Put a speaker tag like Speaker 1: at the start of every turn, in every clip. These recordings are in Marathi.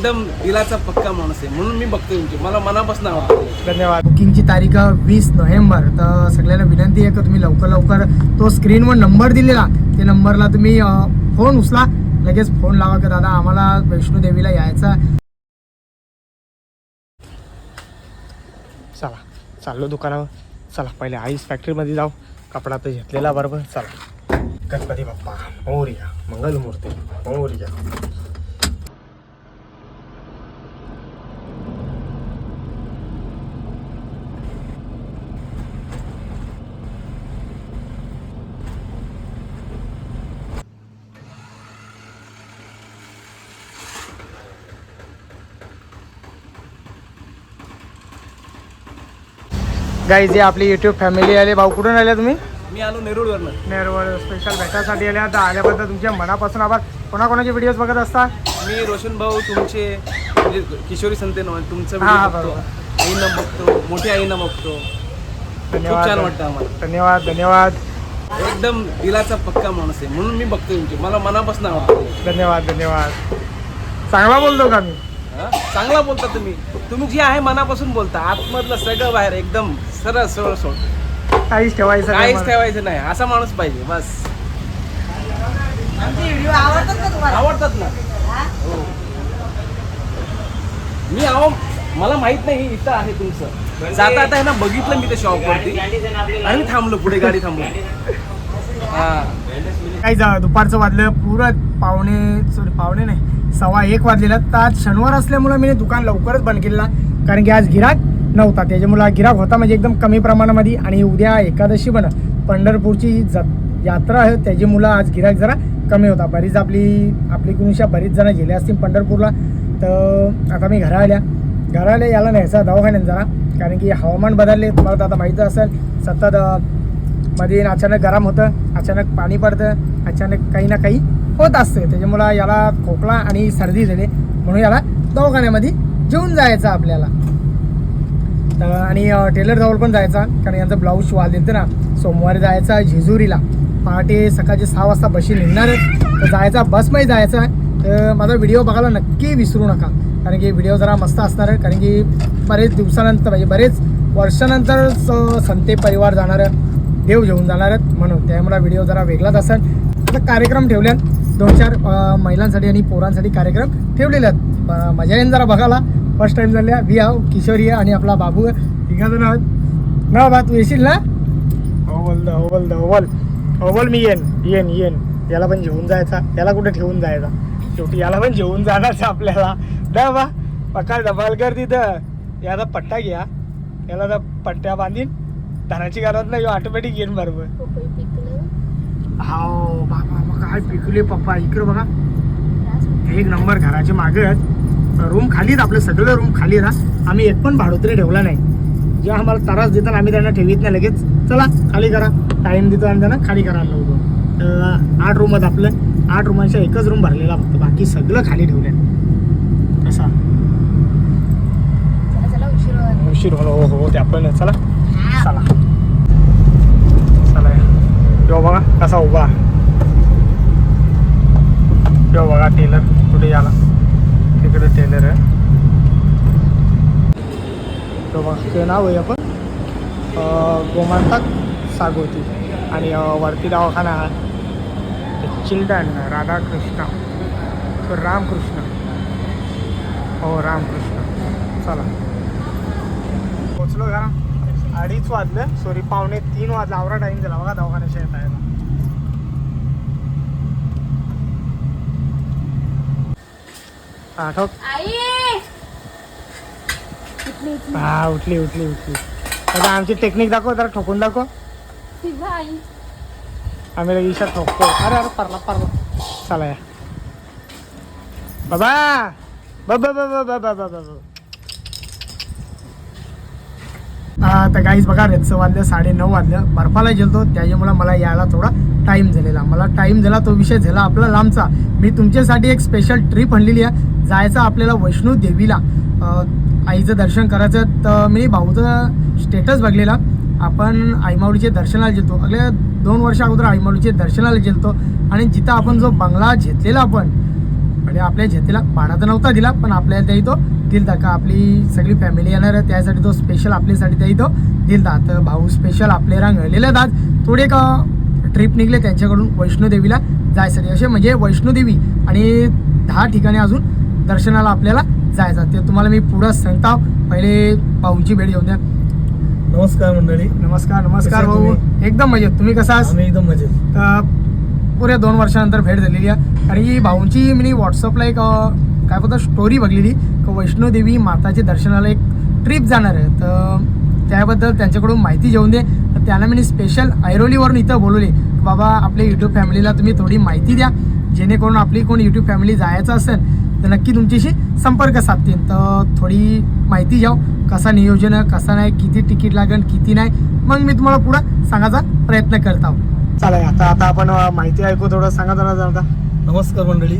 Speaker 1: एकदम दिलाचा पक्का माणूस आहे म्हणून मी बघतो तुमची. मला मनापासून आवडतो.
Speaker 2: धन्यवाद. बुकिंगची तारीख वीस नोव्हेंबर तर सगळ्यांना विनंती आहे का तुम्ही लवकर लवकर तो स्क्रीनवर नंबर दिलेला त्या नंबरला तुम्ही फोन उचला लगेच फोन लावा का दादा आम्हाला वैष्णोदेवीला यायचा चला चाललो दुकानावर. चला पहिले आईस फॅक्टरीमध्ये जाऊ. कपडा तर घेतलेला बरोबर. चला. गणपती बाप्पा मोर्या मंगलमूर्ती मोर्या गाई जे आपली युट्यूब फॅमिली आले. भाऊ कुठून आले तुम्ही?
Speaker 1: मी आलो नेरूळवरनं.
Speaker 2: नेरवर स्पेशल भेटासाठी आल्या तर आल्याबद्दल तुमच्या मनापासून आभार. कोणाकोणाचे व्हिडिओज बघत असता?
Speaker 1: मी रोशन भाऊ तुमचे म्हणजे किशोरी संते तुमचं
Speaker 2: हा,
Speaker 1: बघतो.
Speaker 2: बरोबर.
Speaker 1: आईनं बघतो मोठी आईनं बघतो. खूप
Speaker 2: धन्यवाद.
Speaker 1: छान वाटतं आम्हाला.
Speaker 2: धन्यवाद धन्यवाद.
Speaker 1: एकदम दिलाचा पक्का माणूस आहे. म्हणून मी बघतो तुमची मला मनापासून आवडतं
Speaker 2: धन्यवाद धन्यवाद. चांगला बोलतो का मी?
Speaker 1: चांगला बोलता तुम्ही. तुम्ही जे आहे मनापासून बोलता. आतमधलं सगळं बाहेर एकदम सरळ सरळ सोड.
Speaker 2: काहीच ठेवायचं नाही
Speaker 1: काहीच. ठेवायचं नाही. असा माणूस पाहिजे बस.
Speaker 3: आमचे व्हिडिओ आवडतात का तुम्हाला?
Speaker 1: आवडतात ना.
Speaker 3: हा?
Speaker 1: मी आहो मला माहीत नाही इथं आहे तुमचं. जाता आता आहे ना बघितलं मी ते शॉप वरती. आणि थांबलो पुढे गाडी थांबलो. हा.
Speaker 2: काही जा दुपारचं वाजलं पुरं पावणे सॉरी पावणे नाही. सव्वा एक वाजलेला तर आज शनिवार असल्यामुळं मी दुकान लवकरच बंद केलेला कारण की आज गिराक नव्हता. त्याच्यामुळे गिराक होता म्हणजे एकदम कमी प्रमाणामध्ये आणि उद्या एकादशी पण पंढरपूरची ज- यात्रा आहे. त्याच्यामुळं आज गिराक जरा कमी होता. बरीच आपली आपली कुणीशा बरीच जण गेले असतील पंढरपूरला. तर आता मी घरा आल्या. घरा आल्या याला न्यायचा दवाखान्यात जरा. कारण की हवामान बदलले. तुम्हाला तर आता माहीत असेल सतत मध्ये अचानक गरम होतं अचानक पाणी पडतं अचानक काही ना काही होत असते. त्याच्यामुळं याला खोकला आणि सर्दी झाली म्हणून याला दवाखान्यामध्ये जेवून जायचं आपल्याला. तर आणि टेलर जवळ पण जायचा. कारण यांचं ब्लाऊज शिवाल देतं ना. सोमवारी जायचा जेजुरीला. पहाटे सकाळचे सहा वाजता बशी निघणार तर जायचा बसमध्ये जायचं आहे. तर माझा व्हिडिओ बघायला नक्की विसरू नका. कारण की व्हिडिओ जरा मस्त असणार आहे. कारण की बरेच दिवसानंतर म्हणजे बरेच वर्षानंतर संते परिवार जाणार देव घेऊन जाणार आहेत म्हणून. त्यामुळे व्हिडिओ जरा वेगळाच असेल. आता कार्यक्रम ठेवल्यान दोन चार महिलांसाठी आणि पोरांसाठी कार्यक्रम ठेवलेले आहेत. मजा येईन जरा बघायला. फर्स्ट टाइम झाल्या वी हाव किशोरी आहे आणि आपला बाबू. आहे तिघाजण आहोत. ना बा तू येशील ना? हो बोल हो बोल हो बोल हो बोल मी येईन येईन येईन. याला पण जेवून जायचा. याला कुठे ठेवून जायचा? शेवटी याला पण जेवून जाणारच आपल्याला. दा बा पकाळ डबाल कर तिथं. याचा पट्टा घ्या. याला पट्ट्या बांधीन धनाची गरज नाही ऑटोमॅटिक येईन बरोबर. हाव बाबा मग काय पिकले पप्पा इकडे बघा. एक नंबर घराचे मागे आहेत. रूम खालीच आपलं सगळं रूम खाली ना. आम्ही एक पण भाडोत्री ठेवला नाही. जेव्हा आम्हाला त्रास देतात आम्ही त्यांना ठेवीत नाही लगेच. चला खाली करा. टाईम देतो आणि त्यांना खाली करायला लावतो तर आठ रूम आहेत आपलं. आठ रूमांच्या एकच रूम भरलेला फक्त. बाकी सगळं खाली ठेवलं कसा? उशीर हो हो हो ते आपण चला. चला. यो बघा कसा उभा यो बघा टेलर कुठे याला तिकडे टेलर आहे तो बघा ते नाव आहे आपण अं, गोमांतक सागोती आणि वरती दवाखाना आहे चिल्ड्रन राधाकृष्ण तो रामकृष्ण हो रामकृष्ण चला पोचलो घरा अडीच वाजलं. सॉरी पावणे तीन वाजला. आवरा टाईम झाला बघा दवाखान्याच्या येता आठव. हा उठली उठली उठली. आता आमची टेक्निक दाखव जरा ठोकून दाखव. आम्ही लगे ईशा ठोकतो. अरे अरे परला परला चला या. बाबा बाबा बाबा बाबा बाबा. तर काहीच बघा रेतचं वाजलं साडे नऊ वाजलं. बर्फाला गेलतो त्याच्यामुळे मला यायला थोडा टाईम झालेला. मला टाईम झाला तो विषय झाला आपला लांबचा. मी तुमच्यासाठी एक स्पेशल ट्रिप आणलेली आहे. जायचं आपल्याला वैष्णो देवीला. आईचं दर्शन करायचं तर मी भाऊचं स्टेटस बघलेला. आपण आईमाऊलीचे दर्शनाला गेलतो. अगल्या दोन वर्षा अगोदर आईमाऊलीचे दर्शनाला गेलतो. आणि जिथं आपण जो बंगला घेतलेला आपण म्हणजे आपल्या झेतीला भाडा तर नव्हता दिला पण आपल्याला त्याही तो दिलता का आपली सगळी फॅमिली येणार आहे त्यासाठी तो स्पेशल आपल्यासाठी त्याही तो दिलता तर भाऊ स्पेशल आपले रांग घडलेले आज. थोडे का ट्रिप निघले त्यांच्याकडून वैष्णोदेवीला जायसाठी. असे म्हणजे वैष्णोदेवी आणि दहा ठिकाणी अजून दर्शनाला आपल्याला जायचं ते तुम्हाला मी पुढं सांगता पहिले भाऊंची भेट घेऊन द्या.
Speaker 3: नमस्कार मंडळी.
Speaker 2: नमस्कार नमस्कार भाऊ? एकदम मजेत. तुम्ही कसा
Speaker 3: एकदम मजेत.
Speaker 2: पुऱ्या दोन वर्षानंतर भेट झालेली आहे. आणि ही भाऊंची मी व्हॉट्सअपला एक काय बोलतात स्टोरी बघलेली. का वैष्णोदेवी माताच्या दर्शनाला एक ट्रिप जाणार आहे. तर त्याबद्दल त्यांच्याकडून माहिती घेऊन दे. तर त्यांना मी स्पेशल ऐरोलीवरून इथं बोलवले. बाबा आपल्या यूट्यूब फॅमिलीला तुम्ही थोडी माहिती द्या. जेणेकरून आपली कोण यूट्यूब फॅमिली जायचं असेल तर नक्की तुमच्याशी संपर्क साधतील. तर थोडी माहिती घ्याव. कसा नियोजन आहे कसा नाही किती तिकीट लागेल किती नाही मग मी तुम्हाला पुढं सांगायचा प्रयत्न करत आहोत चालेल आता आता आपण माहिती ऐकू थोडं सांगा जरा आता
Speaker 3: नमस्कार मंडळी.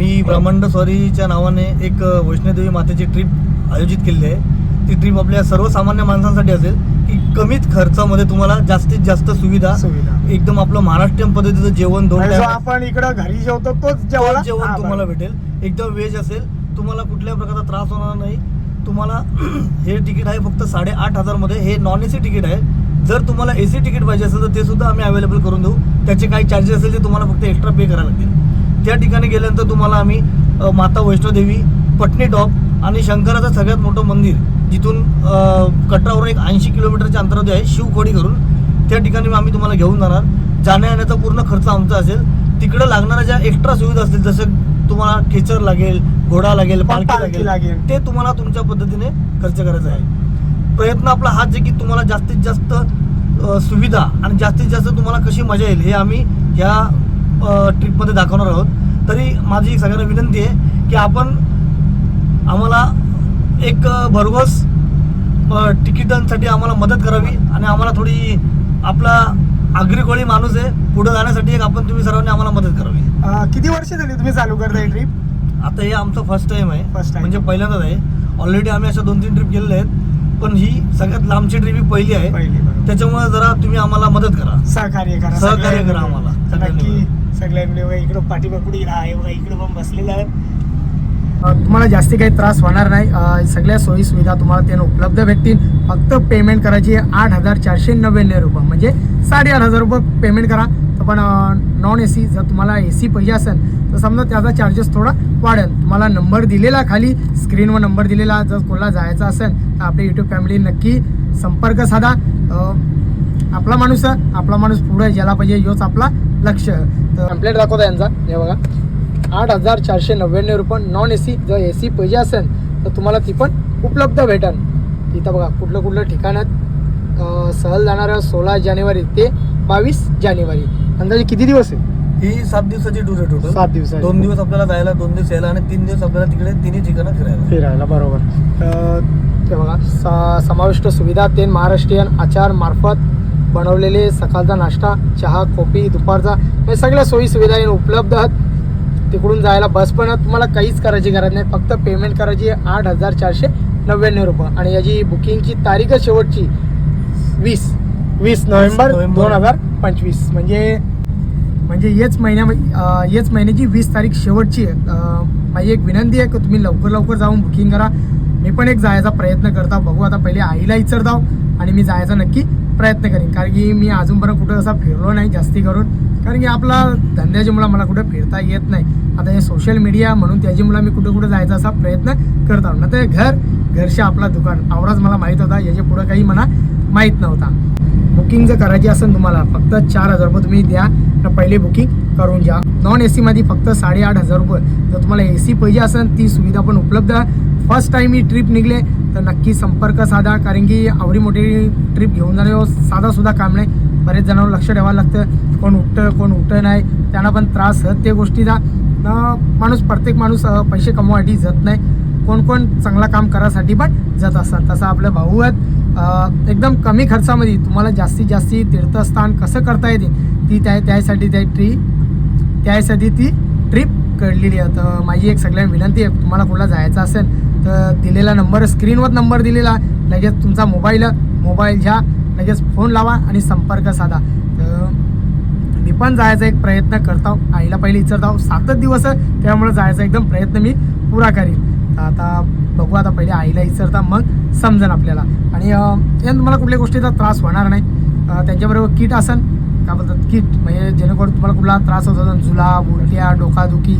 Speaker 3: मी ब्रह्मांड स्वारीच्या नावाने एक वैष्णोदेवी मातेची ट्रिप आयोजित केलेली आहे. ती ट्रिप आपल्या सर्वसामान्य माणसांसाठी असेल की कमीत खर्चामध्ये तुम्हाला जास्तीत जास्त सुविधा
Speaker 2: सुविधा.
Speaker 3: एकदम आपलं महाराष्ट्रीयन पद्धतीचं जेवण दोन
Speaker 2: जो
Speaker 3: time
Speaker 2: आपण इकडं घरी जेवतो तोच
Speaker 3: जेवण
Speaker 2: हा,
Speaker 3: तुम्हाला. भेटेल. एकदम व्हेज असेल तुम्हाला कुठल्याही प्रकारचा त्रास होणार नाही. तुम्हाला हे तिकीट आहे फक्त साडेआठ हजारमध्ये. हे नॉन ए सी तिकीट आहे. जर तुम्हाला ए सी तिकीट पाहिजे असेल तर ते सुद्धा आम्ही अवेलेबल करून देऊ. त्याचे काही चार्जेस असेल ते तुम्हाला फक्त एक्स्ट्रा पे करायला लागतील. त्या ठिकाणी गेल्यानंतर तुम्हाला आम्ही माता वैष्णोदेवी पटणी टॉप आणि शंकराचं सगळ्यात मोठं मंदिर जिथून अ, कटरावरून एक ऐंशी किलोमीटरच्या अंतरावरती आहे शिवखोडी करून. त्या ठिकाणी आम्ही तुम्हाला घेऊन जाणार. जाण्या येण्याचा पूर्ण खर्च आमचा असेल. तिकडं लागणाऱ्या ज्या एक्स्ट्रा सुविधा असतील जसं तुम्हाला खेचर लागेल घोडा लागेल पालखी लागेल. ते तुम्हाला तुमच्या पद्धतीने खर्च करायचा आहे. प्रयत्न आपला हाच आहे की तुम्हाला जास्तीत जास्त सुविधा आणि जास्तीत जास्त तुम्हाला कशी मजा येईल हे आम्ही ह्या ट्रिपमध्ये दाखवणार आहोत. तरी माझी सगळ्यांना विनंती आहे की आपण आम्हाला एक भरघोस तिकिटांसाठी आम्हाला मदत करावी आणि आम्हाला थोडी आपला आगरी माणूस आहे पुढे जाण्यासाठी एक आपण तुम्ही सर्वांनी आम्हाला मदत करावी.
Speaker 2: किती वर्ष झाली तुम्ही चालू करताय ट्रिप
Speaker 3: आता हे आमचं फर्स्ट टाइम आहे.
Speaker 2: Time.
Speaker 3: म्हणजे पहिल्यांदाच आहे. ऑलरेडी आम्ही अशा दोन तीन ट्रिप गेलेले आहेत. पण ही सगळ्यात लांबची ट्रिप ही पहिली आहे. त्याच्यामुळे जरा तुम्ही आम्हाला मदत करा.
Speaker 2: सहकार्य करा
Speaker 3: सहकार्य करा आम्हाला. सगळ्यांनी
Speaker 2: सगळ्या बघा इकडं पाठीबाकुडी आहे बघा इकडं पण बसलेलं आहे तुम्हाला जास्ती काही त्रास होणार नाही. सगळ्या सोयी सुविधा तुम्हाला त्यानं उपलब्ध भेटतील. फक्त पेमेंट करायची आहे आठ हजार चारशे नव्याण्णव रुपये. म्हणजे साडेआठ हजार रुपये पेमेंट करा. तर पण नॉन ए सी जर तुम्हाला ए सी पाहिजे असेल तर समजा त्याचा चार्जेस थोडा वाढेल. तुम्हाला नंबर दिलेला खाली स्क्रीनवर नंबर दिलेला जर कोणाला जायचा असेल तर आपली यूट्यूब फॅमिली नक्की संपर्क साधा. आपला माणूस आपला माणूस पुढे ज्याला पाहिजे. योच आपला लक्ष. तर कंप्लेंट दाखवता यांचा. हे बघा. आठ हजार चारशे नव्याण्णव रुपये नॉन ए सी जर ए सी पाहिजे असेल तर तुम्हाला ती पण उपलब्ध भेटेल तिथं बघा कुठलं कुठलं ठिकाण आहेत. अं, सहल जाणार आहे सोळा जानेवारी ते बावीस जानेवारी. अंदाजे किती दिवस आहे?
Speaker 3: ही सात दिवसाची टूर आहे टोटल
Speaker 2: सात दिवसाची.
Speaker 3: दोन दिवस आपल्याला जायला दोन दिवस यायला आणि तीन दिवस आपल्याला तिकडे तिन्ही ठिकाणं फिरायला.
Speaker 2: फिरायला बरोबर. ते बघा समाविष्ट सुविधा ते महाराष्ट्रीयन आचार मार्फत बनवलेले सकाळचा नाश्ता चहा कॉफी दुपारचा हे सगळ्या सोयी सुविधा उपलब्ध आहेत. तिकडून जायला बस पण. तुम्हाला काहीच करायची गरज नाही. फक्त पेमेंट करायची आहे आठ हजार चारशे नव्याण्णव रुपये. आणि याची बुकिंगची तारीख आहे शेवटची. वीस. वीस नोव्हेंबर. दोन हजार पंचवीस. म्हणजे म्हणजे हेच महिन्या हेच महिन्याची वीस तारीख शेवटची आहे. माझी एक विनंती आहे की तुम्ही लवकर लवकर जाऊन बुकिंग करा. मी पण एक जायचा प्रयत्न करता. बघू आता पहिले आईला विचारताव आणि मी जायचा नक्की. प्रयत्न करेन. कारण की मी अजूनपर्यंत कुठं असा फिरलो नाही जास्ती करून. कारण की आपला धंद्याच्या मुळे मला कुठं फिरता येत नाही. आता हे सोशल मीडिया म्हणून त्याची मुलं मी कुठं कुठं जायचा असा प्रयत्न करत आहोत ना तर घर घरच्या आपला दुकान. आवराच मला माहीत होता याच्या पुढं काही मला माहीत नव्हता. बुकिंग जर करायची असेल तुम्हाला फक्त चार हजार रुपये तुम्ही द्या. तर पहिले बुकिंग करून घ्या. नॉन ए सीमध्ये फक्त साडेआठ हजार रुपये. जर तुम्हाला ए सी पाहिजे असेल ती सुविधा पण उपलब्ध आहे. फर्स्ट टाईम ही ट्रिप निघले तर नक्की संपर्क साधा कारण की आवडी मोठी ट्रिप घेऊन जाणे हो, साधा सुद्धा काम नाही. बरेच जणांना लक्ष ठेवावं लागतं कोण उठतं कोण उठतं नाही. त्यांना पण त्रास होत ते गोष्टीचा. माणूस प्रत्येक माणूस पैसे कमवासाठी जात नाही. कोण कोण चांगला काम करायसाठी पण जात असतात. तसं आपलं भाऊ आहेत. एकदम कमी खर्चामध्ये तुम्हाला जास्तीत जास्ती तीर्थस्थान कसं करता येते ती त्या त्यासाठी त्या ट्री त्यासाठी ती ट्रिप काढलेली आहे. तर माझी एक सगळ्यांना विनंती आहे तुम्हाला कुठला जायचं असेल तर दिलेला नंबर स्क्रीनवर नंबर दिलेला लगेच तुमचा मोबाईल मोबाईल घ्या लगेच फोन लावा आणि संपर्क साधा. तर मी पण जायचा एक प्रयत्न करताव आईला पहिले विचारतो सातच दिवस त्यामुळे जायचा एकदम प्रयत्न मी पुरा करीन. तर आता बघू आता पहिले आईला विचारता मग समजेल आपल्याला. आणि या तुम्हाला कुठल्या गोष्टीचा त्रास होणार नाही. त्यांच्याबरोबर किट असन काय बोलतात किट म्हणजे जेणेकरून तुम्हाला कुठला त्रास होत असेल जुलाब उलट्या डोकादुखी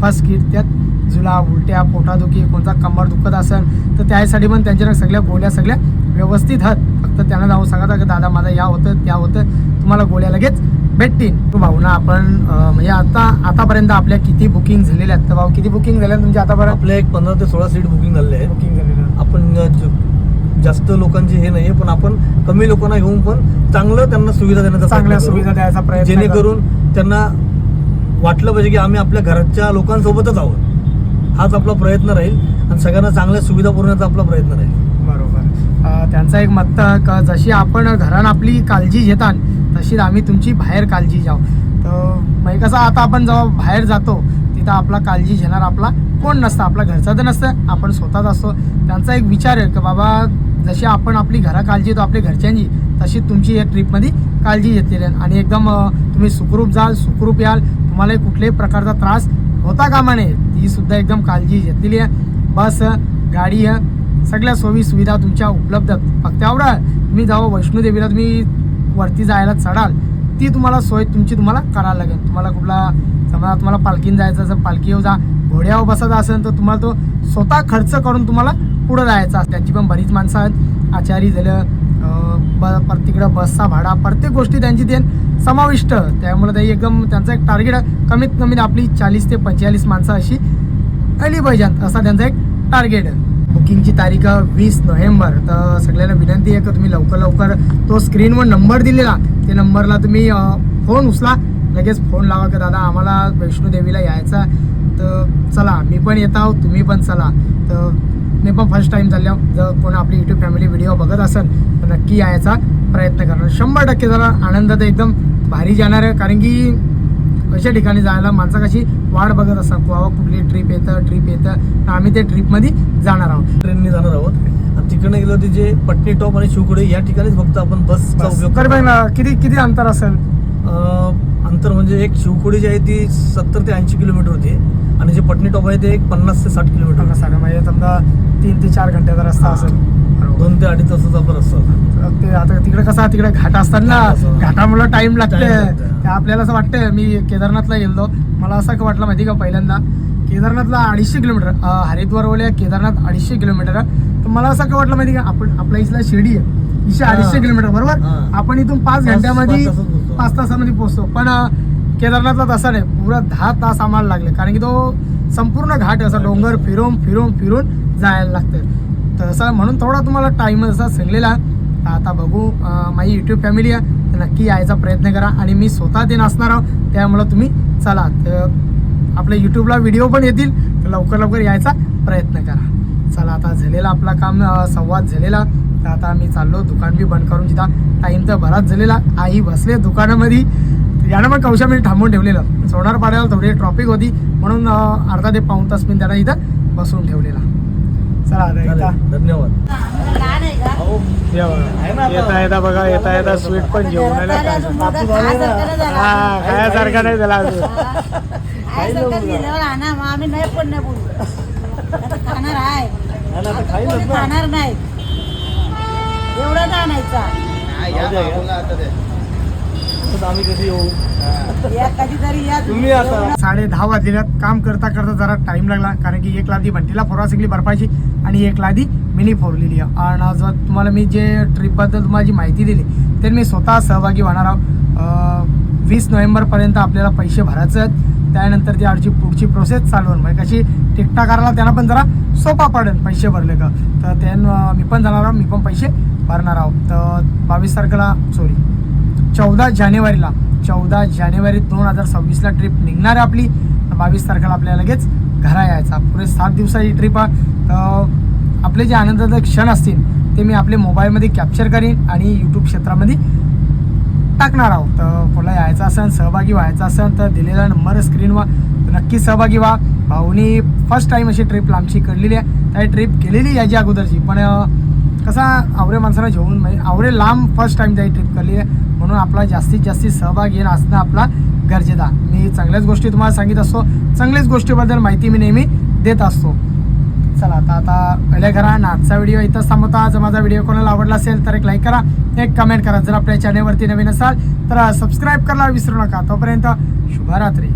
Speaker 2: फर्स्ट किट त्यात जुलाब उलट्या पोटादुखी कोणता कंबर दुखत असेल तर त्यासाठी पण त्यांच्या सगळ्या गोळ्या सगळ्या व्यवस्थित आहेत. फक्त त्यांना जाऊन सांगा की दादा माझा या होतं त्या होतं तुम्हाला गोळ्या लगेच भेटतील. तो भाऊना आपण म्हणजे आता आतापर्यंत आपल्या किती बुकिंग झालेल्या आहेत? तर भाऊ किती बुकिंग झाल्या तुमची आतापर्यंत?
Speaker 3: आपल्या एक पंधरा ते सोळा सीट बुकिंग झालेले आहे
Speaker 2: बुकिंग झालेलं
Speaker 3: आपण जास्त लोकांची हे नाहीये पण आपण कमी लोकांना घेऊन पण चांगलं त्यांना सुविधा देण्याचा
Speaker 2: चांगल्या. सुविधा द्यायचा प्रयत्न करू.
Speaker 3: जेणेकरून त्यांना वाटलं पाहिजे की आम्ही आपल्या घराच्या लोकांसोबतच आहोत. हाच आपला प्रयत्न राहील आणि सगळ्यांना चांगल्या सुविधा पुरवण्याचा आपला प्रयत्न राहील.
Speaker 2: बरोबर. त्यांचा एक मत का जशी आपण घरान आपली काळजी घेतात तशीच आम्ही तुमची बाहेर काळजी जाऊ तर म्हणजे कसं आता आपण जेव्हा बाहेर जातो तिथं आपला काळजी घेणार आपला कोण नसतं आपला घरचा तर नसतं आपण स्वतःच असतो. त्यांचा एक विचार आहे की बाबा जशी आपण आपली घरा काळजी घेतो आपल्या घरच्यांची तशी तुमची या ट्रिपमध्ये काळजी घेतलेली आहे. आणि एकदम तुम्ही सुखरूप जाल सुखरूप याल तुम्हाला कुठल्याही प्रकारचा त्रास होता कामा नये ती सुद्धा एकदम काळजी घेतलेली आहे. बस गाडी आहे सगळ्या सोयी सुविधा तुमच्या उपलब्ध आहेत. फक्त एवढं तुम्ही जेव्हा वैष्णोदेवीला तुम्ही वरती जायला चढाल. ती तुम्हाला सोय तुमची तुम्हाला करायला लागेल. तुम्हाला कुठला समजा तुम्हाला पालखीन जायचं असेल पालखी येऊ जा. घोड्यावर बसायचा असेल तर तुम्हाला तो स्वतः खर्च करून तुम्हाला पुढं जायचा त्याची त्यांची पण बरीच माणसं आहेत. आचारी झालं ब तिकडं बसचा भाडा प्रत्येक गोष्टी त्यांची ते समाविष्ट. त्यामुळे ते एकदम त्यांचं एक टार्गेट कमीत कमी आपली चाळीस ते पंचेचाळीस माणसं अशी आली पाहिजेत असा त्यांचा एक टार्गेट आहे. बुकिंगची तारीख वीस नोव्हेंबर. तर सगळ्यांना विनंती आहे का तुम्ही लवकर लवकर तो स्क्रीनवर नंबर दिलेला ते नंबरला तुम्ही फोन उचला. लगेच फोन लावा का दादा आम्हाला वैष्णोदेवीला यायचा तर चला मी पण येत आहोत तुम्ही पण चला. तर मी पण फर्स्ट टाईम चाललो जर कोण आपली यूट्यूब फॅमिली व्हिडिओ बघत असेल तर नक्की यायचा प्रयत्न करणार शंभर टक्के जरा आनंदात एकदम भारी जाणार आहे. कारण की अशा ठिकाणी जायला माणसं कशी वाट बघत असतात बाबा कुठली ट्रिप येतं ट्रिप येतं तर आम्ही ते ट्रिपमध्ये जाणार आहोत.
Speaker 3: ट्रेनने जाणार आहोत. आणि तिकडे गेलो ते जे पटणी टॉप आणि शिवकुडे या ठिकाणीच फक्त आपण बसचा
Speaker 2: बस.
Speaker 3: उपयोग
Speaker 2: तर किती किती अंतर असेल?
Speaker 3: अंतर म्हणजे एक शिवकुडी जी आहे ती सत्तर ते ऐंशी किलोमीटर होती. आणि जे पटणी टॉप आहे ते एक पन्नास ते साठ किलोमीटर
Speaker 2: सांगा म्हणजे समजा तीन ते चार घंट्याचा रस्ता असेल.
Speaker 3: दोन ते अडीच तासाचा आपला रस्ता.
Speaker 2: ते आता तिकडे कसं तिकडे घाट असतात ना. घाटामुळे टाइम लागते आपल्याला असं वाटतं मी केदारनाथला गेलो मला असं का वाटलं माहिती का पहिल्यांदा केदारनाथला अडीचशे किलोमीटर अं, हरिद्वारवाल्या केदारनाथ अडीचशे किलोमीटर. तर मला असं का वाटलं माहिती का आपण आपल्या इथला शिर्डी आहे इशे. अडीचशे किलोमीटर बरोबर. आपण इथून पाच घंट्यामध्ये
Speaker 3: पाच
Speaker 2: तासामध्ये पोहोचतो पण केदारनाथला तसा नाही. पुरा दहा तास आम्हाला लागले. कारण की तो संपूर्ण घाट आहे, असा डोंगर फिरून फिरून फिरून जायला लागतं तसं म्हणून थोडा तुम्हाला टाईम असा सांगलेला तर आता बघू माझी यूट्यूब फॅमिली आहे. तर नक्की यायचा प्रयत्न करा. आणि मी स्वतः ते नसणार आहोत. त्यामुळं तुम्ही चला. तर आपल्या यूट्यूबला व्हिडिओ पण येतील. तर लवकर लवकर यायचा प्रयत्न करा. चला आता झालेला आपला काम संवाद झालेला. तर आता मी चाललो. दुकान बी बंद करून तिथं टाईम तर बराच झालेला. आई बसले दुकानामध्ये. यानं पण कौशा मी थांबून ठेवलेलं. सोनार पाड्याला थोडी ट्रॉफिक होती म्हणून अर्धा ते पाऊण तास मी त्यांना इथं बसून ठेवलेला. चला
Speaker 3: धन्यवाद.
Speaker 2: येता येता बघा येता येता स्वीट पण जेवण
Speaker 4: त्याला
Speaker 2: काय
Speaker 4: खायसारखं नाही झालं.
Speaker 2: हा
Speaker 4: खाणार
Speaker 3: नाही.
Speaker 4: खाणार नाही.
Speaker 3: आम्ही कधी येऊ? तुम्ही. आता
Speaker 2: साडे दहा वाजलेल्यात काम करता करता जरा टाइम लागला. कारण की एक लादी बंटीला फोरा सिंगली बर्फाची आणि एक लादी मिनी फोरलेली आहे. आणि आज तुम्हाला मी जे ट्रिपबद्दल तुम्हाला जी माहिती दिली ते मी स्वतः सहभागी होणार आहोत. वीस नोव्हेंबरपर्यंत आपल्याला पैसे भरायचे आहेत. त्यानंतर ती आमची पुढची प्रोसेस चालू होईल म्हणजे कशी टिकटा करायला त्यांना पण जरा सोपा पडेल पैसे भरले का. तर त्यानं मी पण जाणार आहोत. मी पण पैसे भरणार आहोत. तर बावीस तारखेला सॉरी चौदा जानेवारीला चौदा जानेवारी दोन हजार सव्वीसला ट्रिप निघणार आहे आपली. बावीस तारखेला आपल्याला लगेच घरा यायचा पुढे सात दिवसाची ट्रिप आहे. तर आपले जे आनंदाचे क्षण असतील ते मी आपले मोबाईलमध्ये कॅप्चर करीन आणि यूट्यूब क्षेत्रामध्ये टाकणार आहोत. तर कोणाला यायचं असेल सहभागी व्हायचं असेल तर दिलेला नंबर स्क्रीनवर तर नक्की सहभागी व्हा. भाऊनी फर्स्ट टाईम अशी ट्रिप लांबची काढलेली आहे. त्या ट्रिप केलेली याच्या अगोदरची. पण कसा आवरे माणसाला घेऊन म्हणजे आवरे लांब फर्स्ट टाइम जाई ट्रिप करली आहे. म्हणून आपला जास्तीत जास्त सहभाग येणं असणं आपला गरजेचा मी चांगल्याच गोष्टी तुम्हाला सांगित असतो. चांगल्याच गोष्टीबद्दल माहिती मी नेहमी देत असतो. चला आता आता पहिल्या घरा ना आजचा व्हिडिओ इथंच थांबवता. जर माझा व्हिडिओ कोणाला आवडला असेल तर एक लाईक करा. एक कमेंट करा. जर आपल्या चॅनेलवरती नवीन असाल तर सबस्क्राईब करायला विसरू नका. तोपर्यंत शुभरात्री.